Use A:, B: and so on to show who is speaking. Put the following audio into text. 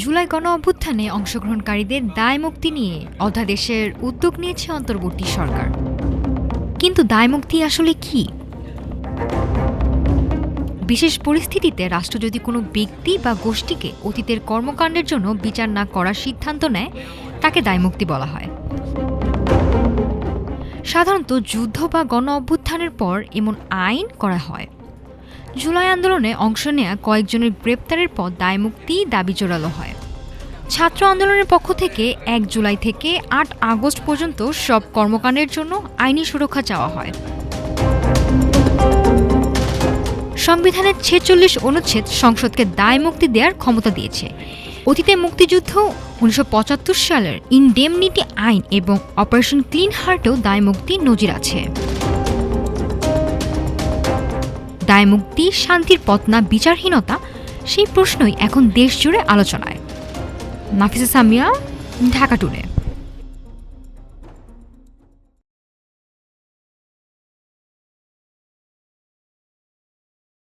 A: জুলাই গণ অভ্যুত্থানে অংশগ্রহণকারীদের দায় মুক্তি নিয়ে অধ্যাদেশের উদ্যোগ নিয়েছে অন্তর্বর্তী সরকার। কিন্তু দায় মুক্তি আসলে কি? বিশেষ পরিস্থিতিতে রাষ্ট্র যদি কোনো ব্যক্তি বা গোষ্ঠীকে অতীতের কর্মকাণ্ডের জন্য বিচার না করার সিদ্ধান্ত নেয়, তাকে দায়মুক্তি বলা হয়। সাধারণত যুদ্ধ বা গণ অভ্যুত্থানের পর এমন আইন করা হয়। জুলাই আন্দোলনে অংশ নেয়া কয়েকজনের গ্রেপ্তারের পর দায়মুক্তি দাবি জোরালো হয়। ছাত্র আন্দোলনের পক্ষ থেকে এক জুলাই থেকে আট আগস্ট পর্যন্ত সব কর্মকাণ্ডের জন্য আইনি সুরক্ষা চাওয়া হয়। সংবিধানের ছেচল্লিশ অনুচ্ছেদ সংসদকে দায় মুক্তি দেওয়ার ক্ষমতা দিয়েছে। অতীতে মুক্তিযুদ্ধ উনিশশো পঁচাত্তর সালের ইনডেমনিটি আইন এবং অপারেশন ক্লিন হার্টেও দায় মুক্তি নজির আছে। দায়মুক্তি, শান্তির পথ না বিচারহীনতা, সেই প্রশ্নই এখন দেশ জুড়ে আলোচনায়। নাফিসা সামিয়া, ঢাকা টুডে।